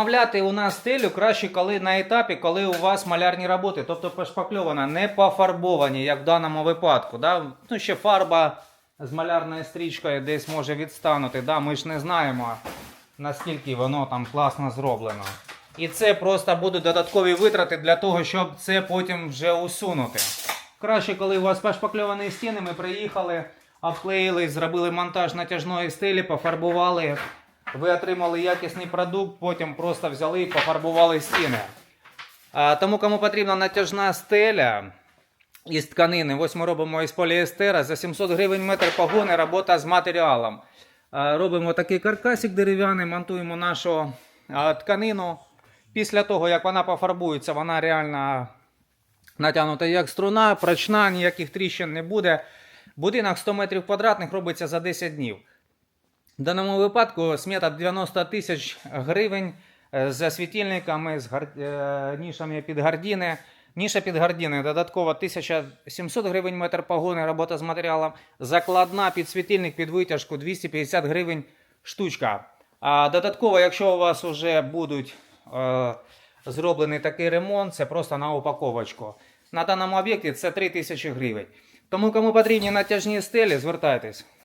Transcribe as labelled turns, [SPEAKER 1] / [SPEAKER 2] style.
[SPEAKER 1] Замовляти у нас стелю краще, коли на етапі, коли у вас малярні роботи, тобто пошпакльована, не пофарбовані, як в даному випадку. Да? Ну, ще фарба з малярною стрічкою десь може відстанути. Да? Ми ж не знаємо, наскільки воно там класно зроблено. І це просто будуть додаткові витрати для того, щоб це потім вже усунути. Краще, коли у вас пошпакльовані стіни, ми приїхали, обклеїли, зробили монтаж натяжної стелі, пофарбували. Ви отримали якісний продукт, потім просто взяли і пофарбували стіни. Тому, кому потрібна натяжна стеля із тканини, ось ми робимо із поліестера за 700 гривень метр погони, робота з матеріалом. Робимо такий каркасик дерев'яний, монтуємо нашу тканину. Після того, як вона пофарбується, вона реально натягнута як струна, прочна, ніяких тріщин не буде. Будинок 100 метрів квадратних робиться за 10 днів. В даному випадку смета 90 тисяч гривень е, з світильниками, з гар- е, нішами під гардіни. Ніша під гардіни додатково 1700 гривень метр погони, робота з матеріалом. Закладна під світильник під витяжку 250 гривень штучка. А додатково, якщо у вас вже будуть е, зроблений такий ремонт, це просто на упаковочку. На даному об'єкті це 3000 гривень. Тому кому потрібні натяжні стелі, звертайтесь.